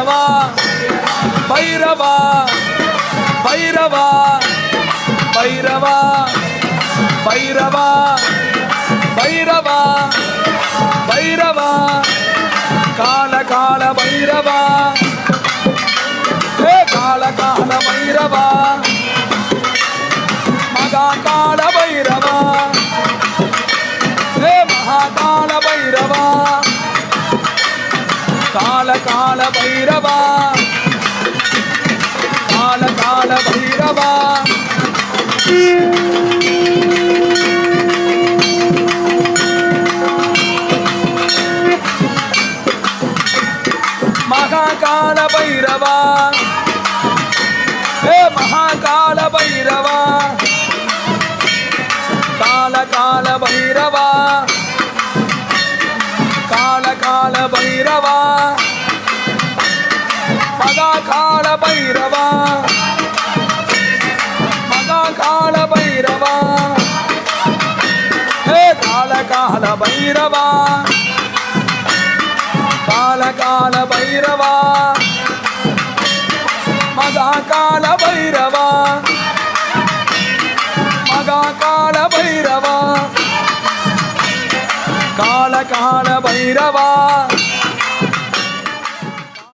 பைரவா பைரவா பைரவா பைரவா பைரவா பைரவா பைரவா கால கால பைரவா. கால கால பைரவா. மகா கால கால கால பைரவா கால கால பைரவா மகாகால பைரவா ஏ மகாகால பைரவா கால கால பைரவா கால பைரவா மகா கால பைரவா ஹே கால கால பைரவா கால கால பைரவா மகா கால பைரவா மகா கால பைரவா கால கால பைரவா